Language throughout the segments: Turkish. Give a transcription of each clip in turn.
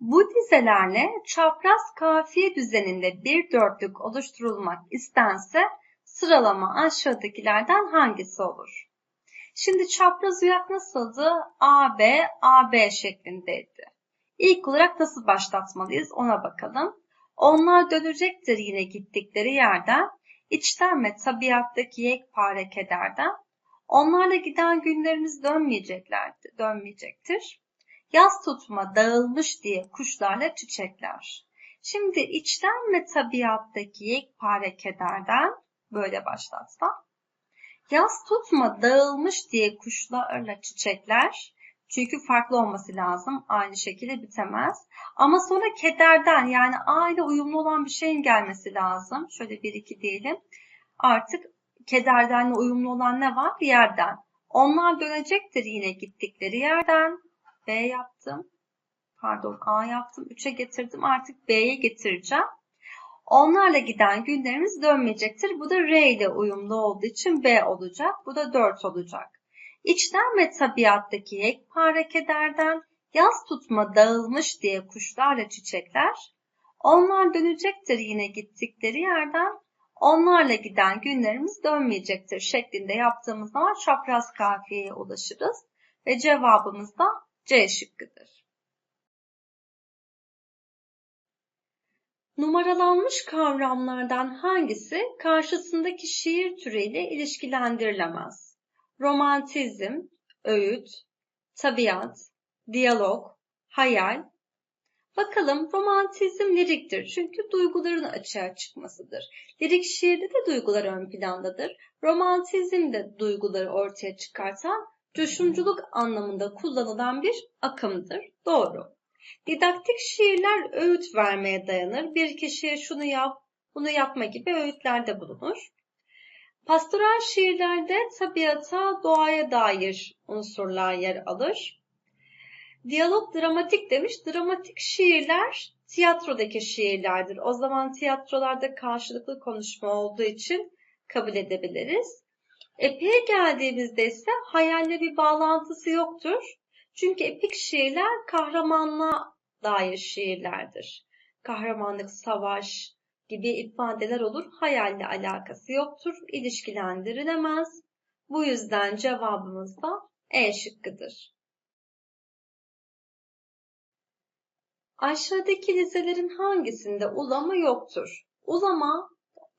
Bu dizelerle çapraz kafiye düzeninde bir dörtlük oluşturulmak istense sıralama aşağıdakilerden hangisi olur? Şimdi çapraz uyak nasıldı? AB, AB şeklindeydi. İlk olarak nasıl başlatmalıyız ona bakalım. Onlar dönecektir yine gittikleri yerden, içten ve tabiattaki yekpare kederden. Onlarla giden günlerimiz dönmeyeceklerdi, dönmeyecektir. Yaz tutma dağılmış diye kuşlarla çiçekler. Şimdi içten ve tabiattaki yekpare kederden böyle başlatsam. Yaz tutma dağılmış diye kuşlarla çiçekler. Çünkü farklı olması lazım. Aynı şekilde bitemez. Ama sonra kederden yani aile uyumlu olan bir şeyin gelmesi lazım. Şöyle bir iki diyelim. Artık kederdenle uyumlu olan ne var? Yerden. Onlar dönecektir yine gittikleri yerden. B yaptım. Pardon A yaptım. 3'e getirdim. Artık B'ye getireceğim. Onlarla giden günlerimiz dönmeyecektir. Bu da R ile uyumlu olduğu için B olacak. Bu da 4 olacak. İçten ve tabiattaki yekpare kederden yaz tutma dağılmış diye kuşlarla çiçekler. Onlar dönecektir yine gittikleri yerden. Onlarla giden günlerimiz dönmeyecektir şeklinde yaptığımız zaman çapraz kafiyeye ulaşırız. Ve cevabımız da C şıkkıdır. Numaralanmış kavramlardan hangisi karşısındaki şiir türüyle ilişkilendirilemez? Romantizm, öğüt, tabiat, diyalog, hayal. Bakalım romantizm liriktir çünkü duyguların açığa çıkmasıdır. Lirik şiirde de duygular ön plandadır. Romantizm de duyguları ortaya çıkartan coşumculuk anlamında kullanılan bir akımdır. Doğru. Didaktik şiirler öğüt vermeye dayanır. Bir kişiye şunu yap, bunu yapma gibi öğütlerde bulunur. Pastoral şiirlerde tabiata, doğaya dair unsurlar yer alır. Diyalog dramatik demiş. Dramatik şiirler tiyatrodaki şiirlerdir. O zaman tiyatrolarda karşılıklı konuşma olduğu için kabul edebiliriz. Epiğe geldiğimizde ise hayalle bir bağlantısı yoktur. Çünkü epik şiirler kahramanlığa dair şiirlerdir. Kahramanlık, savaş gibi ifadeler olur. Hayalle alakası yoktur. İlişkilendirilemez. Bu yüzden cevabımız da E şıkkıdır. Aşağıdaki dizelerin hangisinde ulama yoktur? Ulama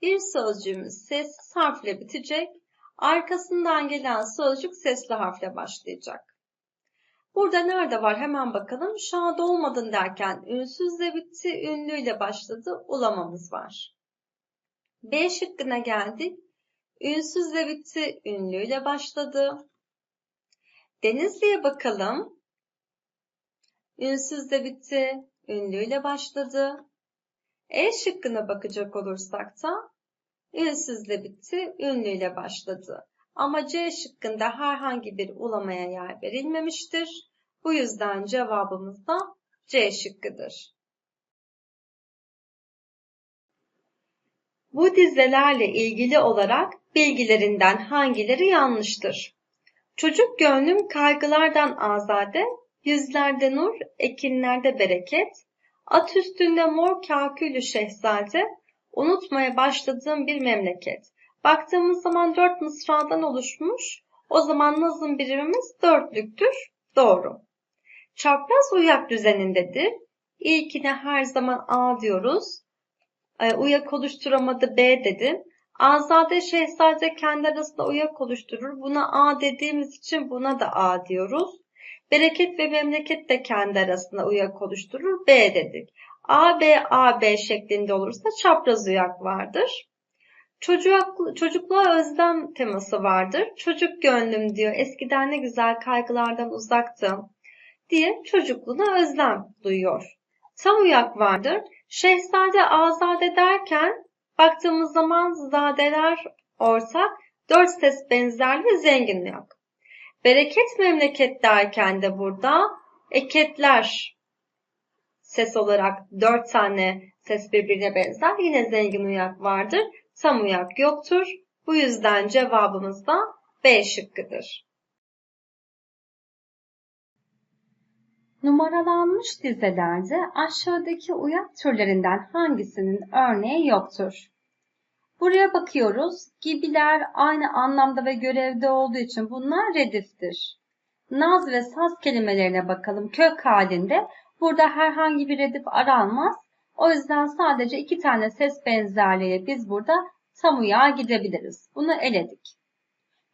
bir sözcüğümüz ses harfle bitecek, arkasından gelen sözcük sesli harfle başlayacak. Burada nerede var hemen bakalım. Şahada olmadın derken ünsüzle bitti, ünlüyle başladı. Ulamamız var. B şıkkına geldik. Ünsüzle bitti, ünlüyle başladı. Denizli'ye bakalım. Ünsüzle bitti, ünlüyle başladı. E şıkkına bakacak olursak da ünsüzle bitti, ünlüyle başladı. Ama C şıkkında herhangi bir ulamaya yer verilmemiştir. Bu yüzden cevabımız da C şıkkıdır. Bu dizelerle ilgili olarak bilgilerinden hangileri yanlıştır? Çocuk gönlüm kaygılardan azade, yüzlerde nur, ekinlerde bereket, at üstünde mor kakülü şehzade, unutmaya başladığım bir memleket. Baktığımız zaman dört mısradan oluşmuş. O zaman nazım birimimiz dörtlüktür. Doğru. Çapraz uyak düzenindedir. İlkine her zaman A diyoruz. E, uyak oluşturamadı B dedim. Azade şehzade kendi arasında uyak oluşturur. Buna A dediğimiz için buna da A diyoruz. Bereket ve memleket de kendi arasında uyak oluşturur. B dedik. A, B, A, B şeklinde olursa çapraz uyak vardır. Çocuk, çocukluğa özlem teması vardır. Çocuk gönlüm diyor. Eskiden ne güzel kaygılardan uzaktım diye çocukluğuna özlem duyuyor. Tam uyak vardır. Şehzade azade derken baktığımız zaman zadeler ortak, dört ses benzerli zengin uyak. Bereket memleket derken de burada eketler ses olarak dört tane ses birbirine benzer. Yine zengin uyak vardır. Tam uyak yoktur. Bu yüzden cevabımız da B şıkkıdır. Numaralanmış dizelerde aşağıdaki uyak türlerinden hangisinin örneği yoktur? Buraya bakıyoruz. Gibiler aynı anlamda ve görevde olduğu için bunlar rediftir. Naz ve saz kelimelerine bakalım kök halinde. Burada herhangi bir redif aranmaz. O yüzden sadece iki tane ses benzerliğiyle biz burada tam uyağa gidebiliriz. Bunu eledik.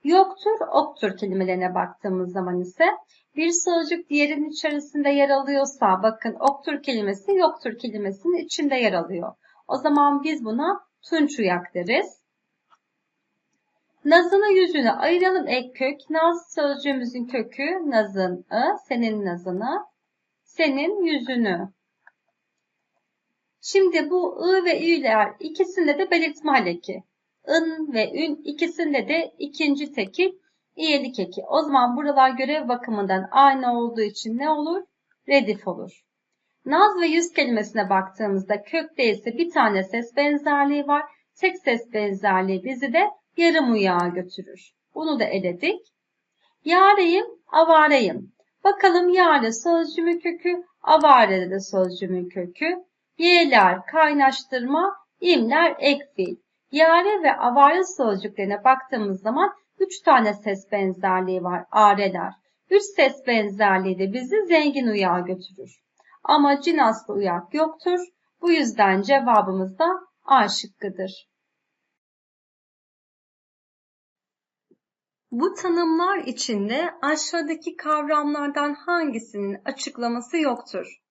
Yoktur, oktur kelimelerine baktığımız zaman ise bir sözcük diğerinin içerisinde yer alıyorsa bakın oktur kelimesi yoktur kelimesinin içinde yer alıyor. O zaman biz buna tunç uyak deriz. Nazını yüzünü ayıralım ek kök. Naz sözcüğümüzün kökü nazın senin nazını, senin yüzünü. Şimdi bu ı ve ü'ler ikisinde de belirtme haleki. ın ve ün ikisinde de ikinci tekil iyelik eki. O zaman buralar görev bakımından aynı olduğu için ne olur? Redif olur. Naz ve yüz kelimesine baktığımızda kökte ise bir tane ses benzerliği var. Tek ses benzerliği bizi de yarım uyağa götürür. Bunu da eledik. Yareyim, avareyim. Bakalım yare sözcüğümün kökü, avarede de sözcüğümün kökü. Y'ler kaynaştırma, imler ek fiil. Yare ve avare sözcüklerine baktığımız zaman 3 tane ses benzerliği var areler. 3 ses benzerliği de bizi zengin uyağa götürür. Ama cinaslı uyak yoktur. Bu yüzden cevabımız da A şıkkıdır. Bu tanımlar içinde aşağıdaki kavramlardan hangisinin açıklaması yoktur?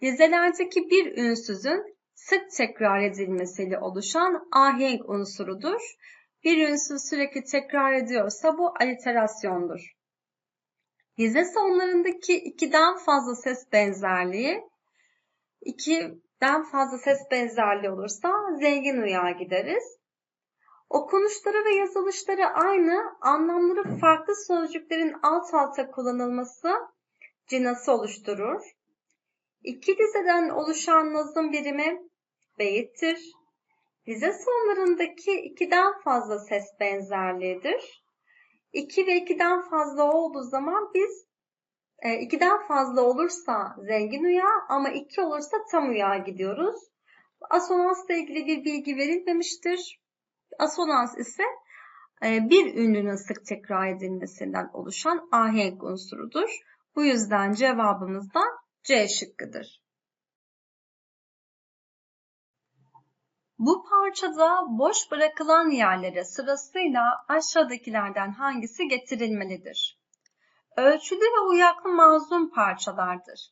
Dizelerdeki bir ünsüzün sık tekrar edilmesiyle oluşan ahenk unsurudur. Bir ünsüz sürekli tekrar ediyorsa bu aliterasyondur. Dize sonlarındaki ikiden fazla ses benzerliği, ikiden fazla ses benzerliği olursa zengin uyağa gideriz. Okunuşları ve yazılışları aynı, anlamları farklı sözcüklerin alt alta kullanılması cinası oluşturur. İki dizeden oluşan nazım birimi beyittir. Dize sonlarındaki ikiden fazla ses benzerliğidir. 2 ve 2'den fazla olduğu zaman biz e, 2'den fazla olursa zengin uyağı ama 2 olursa tam uyağa gidiyoruz. Asonansla ilgili bir bilgi verilmemiştir. Asonans ise e, bir ünlünün sık tekrar edilmesinden oluşan ahenk unsurudur. Bu yüzden cevabımız da C şıkkıdır. Bu parçada boş bırakılan yerlere sırasıyla aşağıdakilerden hangisi getirilmelidir? Ölçülü ve uyaklı mazlum parçalardır.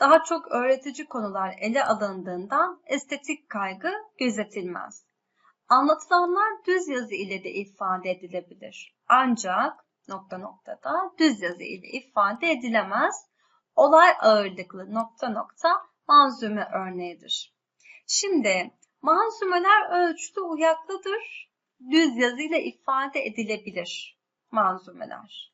Daha çok öğretici konular ele alındığından estetik kaygı gözetilmez. Anlatılanlar düz yazı ile de ifade edilebilir. Ancak nokta noktada düz yazı ile ifade edilemez. Olay ağırlıklı nokta nokta manzume örneğidir. Şimdi Manzumeler ölçüde uyaklıdır. Düz yazıyla ifade edilebilir manzumeler.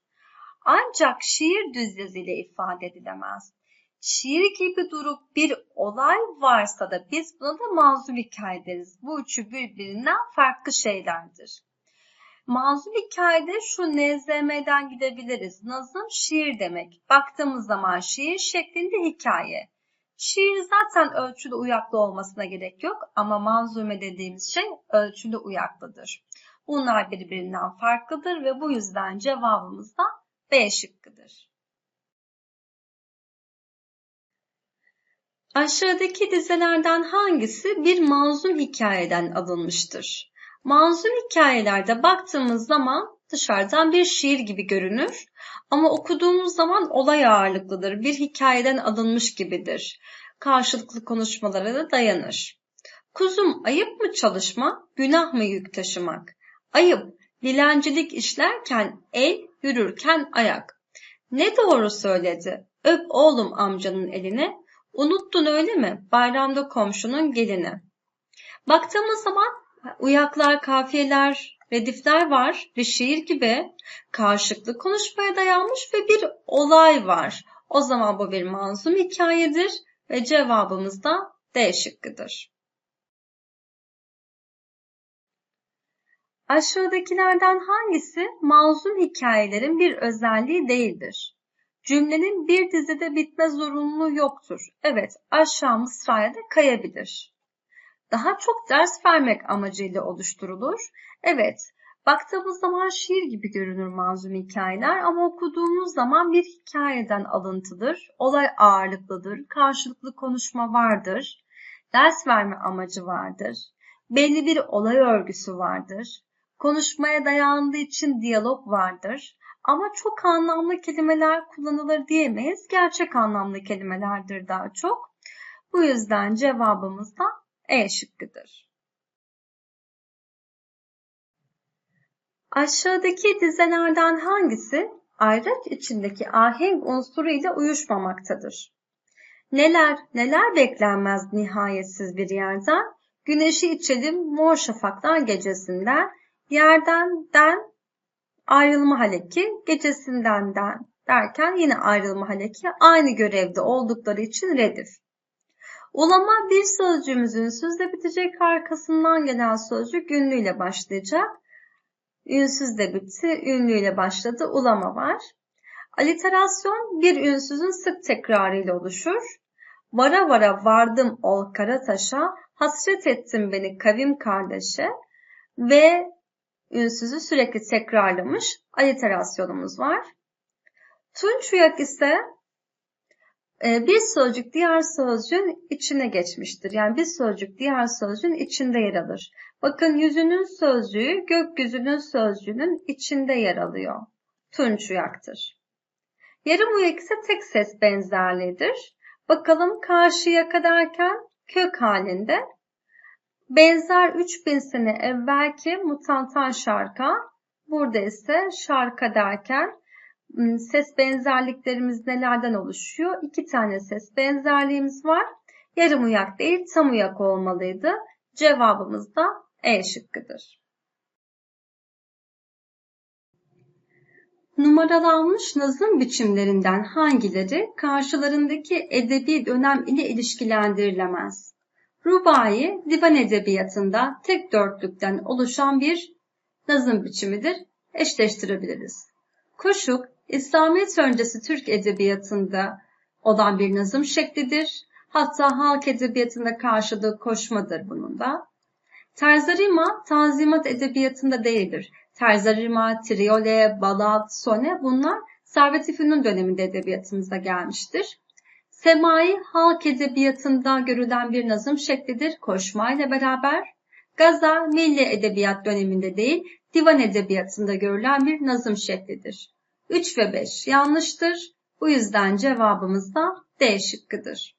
Ancak şiir düz yazıyla ifade edilemez. Şiir gibi durup bir olay varsa da biz buna da manzum hikaye deriz. Bu üçü birbirinden farklı şeylerdir. Manzum hikayede şu NZM'den gidebiliriz. Nazım şiir demek. Baktığımız zaman şiir şeklinde hikaye. Şiir zaten ölçülü uyaklı olmasına gerek yok ama manzume dediğimiz şey ölçülü uyaklıdır. Bunlar birbirinden farklıdır ve bu yüzden cevabımız da B şıkkıdır. Aşağıdaki dizelerden hangisi bir manzum hikayeden alınmıştır? Manzum hikayelerde baktığımız zaman dışarıdan bir şiir gibi görünür ama okuduğumuz zaman olay ağırlıklıdır, bir hikayeden alınmış gibidir. Karşılıklı konuşmalara da dayanır. Kuzum ayıp mı çalışma, günah mı yük taşımak? Ayıp, dilencilik işlerken el, yürürken ayak. Ne doğru söyledi, öp oğlum amcanın elini, unuttun öyle mi, bayramda komşunun gelini. Baktığımız zaman uyaklar, kafiyeler, redifler var ve şiir gibi karşılıklı konuşmaya dayanmış ve bir olay var. O zaman bu bir manzum hikayedir ve cevabımız da D şıkkıdır. Aşağıdakilerden hangisi manzum hikayelerin bir özelliği değildir? Cümlenin bir dizide bitme zorunluluğu yoktur. Evet, aşağı mısraya da kayabilir. Daha çok ders vermek amacıyla oluşturulur. Evet, baktığımız zaman şiir gibi görünür manzum hikayeler ama okuduğumuz zaman bir hikayeden alıntıdır. Olay ağırlıklıdır, karşılıklı konuşma vardır, ders verme amacı vardır, belli bir olay örgüsü vardır, konuşmaya dayandığı için diyalog vardır. Ama çok anlamlı kelimeler kullanılır diyemeyiz. Gerçek anlamlı kelimelerdir daha çok. Bu yüzden cevabımız da E şıkkıdır. Aşağıdaki dizelerden hangisi ayraç içindeki ahenk unsuru ile uyuşmamaktadır? Neler, neler beklenmez nihayetsiz bir yerden? Güneşi içelim mor şafaklar gecesinden, yerden den ayrılma haleki, gecesinden den derken yine ayrılma haleki aynı görevde oldukları için redif. Ulama bir sözcüğümüzün sözle bitecek arkasından gelen sözcük ünlüyle başlayacak. Ünsüz de bitti, ünlüyle başladı, ulama var. Aliterasyon bir ünsüzün sık tekrarıyla oluşur. Vara vara vardım ol Karataş'a, hasret ettim beni kavim kardeşe ve ünsüzü sürekli tekrarlamış aliterasyonumuz var. Tunç uyak ise e, bir sözcük diğer sözcüğün içine geçmiştir. Yani bir sözcük diğer sözcüğün içinde yer alır. Bakın yüzünün sözcüğü gökyüzünün sözcüğünün içinde yer alıyor. Tunç uyaktır. Yarım uyak ise tek ses benzerliğidir. Bakalım karşı yaka derken kök halinde. Benzer 3000 sene evvelki mutantan şarka. Burada ise şarka derken ses benzerliklerimiz nelerden oluşuyor? İki tane ses benzerliğimiz var. Yarım uyak değil tam uyak olmalıydı. Cevabımız da E şıkkıdır. Numaralanmış nazım biçimlerinden hangileri karşılarındaki edebi dönem ile ilişkilendirilemez? Rubai, divan edebiyatında tek dörtlükten oluşan bir nazım biçimidir. Eşleştirebiliriz. Koşuk, İslamiyet öncesi Türk edebiyatında olan bir nazım şeklidir. Hatta halk edebiyatında karşılığı koşmadır bunun da. Terzarima, tanzimat edebiyatında değildir. Terzarima, triole, balat, sone bunlar Servet-i döneminde edebiyatımıza gelmiştir. Semai halk edebiyatında görülen bir nazım şeklidir koşmayla beraber. Gaza milli edebiyat döneminde değil, divan edebiyatında görülen bir nazım şeklidir. 3 ve 5 yanlıştır. Bu yüzden cevabımız da D şıkkıdır.